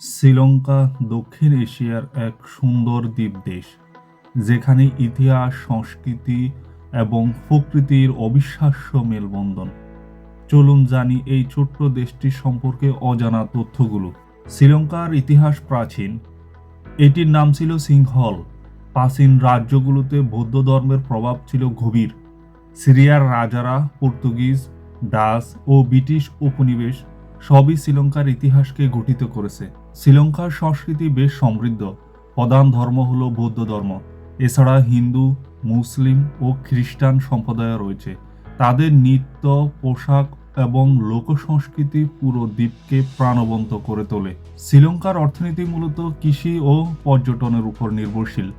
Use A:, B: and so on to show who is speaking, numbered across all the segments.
A: শ্রীলঙ্কা, দক্ষিণ এশিয়ার এক সুন্দর দ্বীপ দেশ, যেখানে ইতিহাস, সংস্কৃতি এবং প্রকৃতির অবিশ্বাস্য মেলবন্ধন। চলুন জানি এই ছোট্ট দেশটির সম্পর্কে অজানা তথ্যগুলো। শ্রীলঙ্কার ইতিহাস প্রাচীন। এটির নাম ছিল সিংহল। প্রাচীন রাজ্যগুলোতে বৌদ্ধ ধর্মের প্রভাব ছিল গভীর। সিরিয়ার রাজারা পর্তুগিজ, ডাচ ও ব্রিটিশ উপনিবেশ সবই শ্রীলঙ্কার ইতিহাসকে গঠিত করেছে। শ্রীলঙ্কার সংস্কৃতি বেশ সমৃদ্ধ। প্রধান ধর্ম হল বৌদ্ধ ধর্ম। এছাড়া হিন্দু, মুসলিম ও খ্রিস্টান সম্প্রদায় রয়েছে। তাদের নৃত্য, পোশাক এবং লোক সংস্কৃতি পুরো দ্বীপকে প্রাণবন্ত করে তোলে। শ্রীলঙ্কার অর্থনীতি মূলত কৃষি ও পর্যটনের উপর নির্ভরশীল।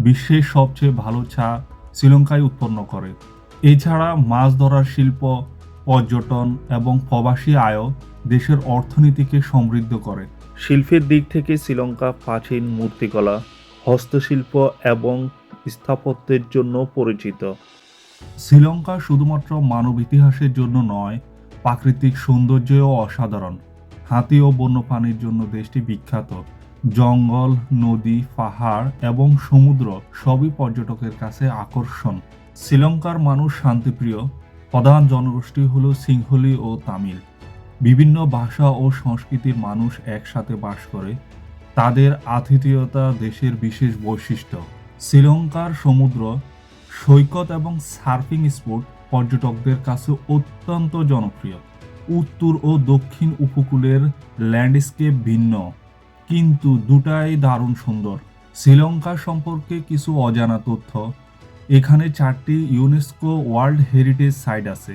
A: বিশ্বের সবচেয়ে ভালো চা শ্রীলঙ্কায় উৎপন্ন করে। এছাড়া মাছ ধরার শিল্প, পর্যটন এবং প্রবাসী আয়ও দেশের অর্থনীতিকে সমৃদ্ধ করে। শিল্পের দিক থেকে শ্রীলঙ্কা প্রাচীন মূর্তিকলা হস্তশিল্প এবং স্থাপত্যের জন্য পরিচিত। শ্রীলঙ্কা শুধুমাত্র মানব ইতিহাসের জন্য নয় প্রাকৃতিক সৌন্দর্যও অসাধারণ। হাতি ও বন্যপ্রাণীর জন্য দেশটি বিখ্যাত। জঙ্গল নদী পাহাড় এবং সমুদ্র সবই পর্যটকের কাছে আকর্ষণ। শ্রীলঙ্কার মানুষ শান্তিপ্রিয়। প্রধান জনগোষ্ঠী হল সিংহলি ও তামিল। বিভিন্ন ভাষা ও সংস্কৃতির মানুষ একসাথে বাস করে। তাদের আতিথেয়তা দেশের বিশেষ বৈশিষ্ট্য। শ্রীলঙ্কার সমুদ্র, সৈকত এবং সার্ফিং স্পোর্ট পর্যটকদের কাছে অত্যন্ত জনপ্রিয়। উত্তর ও দক্ষিণ উপকূলের ল্যান্ডস্কেপ ভিন্ন, কিন্তু দুটাই দারুণ সুন্দর। শ্রীলঙ্কা সম্পর্কে কিছু অজানা তথ্য, এখানে চারটি ইউনেস্কো ওয়ার্ল্ড হেরিটেজ সাইট আছে।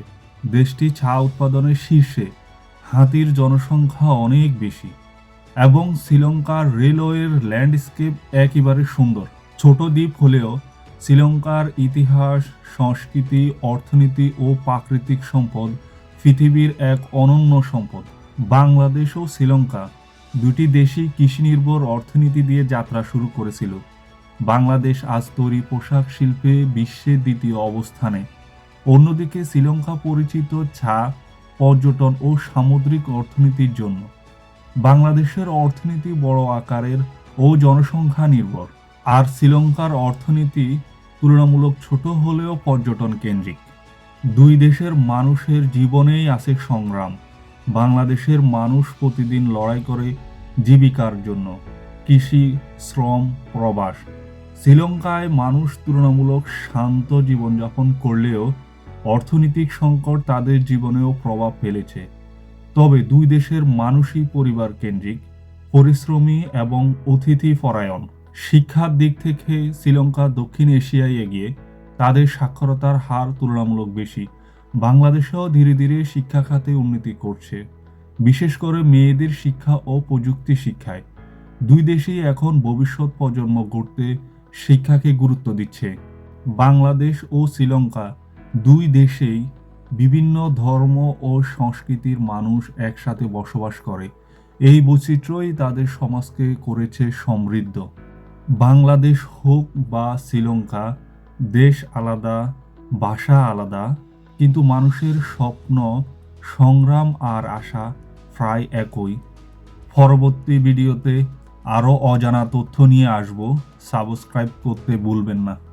A: দেশটি চা উৎপাদনের শীর্ষে। হাতির জনসংখ্যা অনেক বেশি এবং শ্রীলঙ্কার রেলওয়ের ল্যান্ডস্কেপ একেবারে সুন্দর। ছোট দ্বীপ হলেও শ্রীলঙ্কার ইতিহাস, সংস্কৃতি, অর্থনীতি ও প্রাকৃতিক সম্পদ পৃথিবীর এক অনন্য সম্পদ। বাংলাদেশ ও শ্রীলঙ্কা দুটি দেশই কৃষি নির্ভর অর্থনীতি দিয়ে যাত্রা শুরু করেছিল। বাংলাদেশ আজ তৈরি পোশাক শিল্পে বিশ্বের দ্বিতীয় অবস্থানে। অন্যদিকে শ্রীলঙ্কা পরিচিত চা পর্যটন ও সামুদ্রিক অর্থনীতির জন্য। বাংলাদেশের অর্থনীতি বড় আকারের ও জনসংখ্যা নির্ভর। আর শ্রীলঙ্কার অর্থনীতি তুলনামূলক ছোট হলেও পর্যটন কেন্দ্রিক। দুই দেশের মানুষের জীবনেই আছে সংগ্রাম। বাংলাদেশের মানুষ প্রতিদিন লড়াই করে জীবিকার জন্য। কৃষি, শ্রম, প্রবাস। শ্রীলঙ্কায় মানুষ তুলনামূলক শান্ত জীবনযাপন করলেও অর্থনৈতিক সংকট তাদের জীবনেও প্রভাব ফেলেছে। তবে দুই দেশের মানুষই পরিবার কেন্দ্রিক পরিশ্রমী এবং অতিথি পরায়ণ শিক্ষার দিক থেকে শ্রীলঙ্কা, দক্ষিণ এশিয়ায় এগিয়ে তাদের সাক্ষরতার হার তুলনামূলক বেশি। বাংলাদেশেও ধীরে ধীরে শিক্ষা খাতে উন্নতি করছে। বিশেষ করে মেয়েদের শিক্ষা ও প্রযুক্তি শিক্ষায়। দুই দেশেই এখন ভবিষ্যৎ প্রজন্ম গড়তে শিক্ষাকে গুরুত্ব দিচ্ছে। বাংলাদেশ ও শ্রীলঙ্কা দুই দেশেই বিভিন্ন ধর্ম ও সংস্কৃতির মানুষ একসাথে বসবাস করে। এই বৈচিত্র্যই তাদের সমাজকে করেছে সমৃদ্ধ। বাংলাদেশ হোক বা শ্রীলঙ্কা, দেশ আলাদা, ভাষা আলাদা, কিন্তু মানুষের স্বপ্ন, সংগ্রাম আর আশা প্রায় একই। পরবর্তী ভিডিওতে আরও অজানা তথ্য নিয়ে আসব। সাবস্ক্রাইব করতে ভুলবেন না।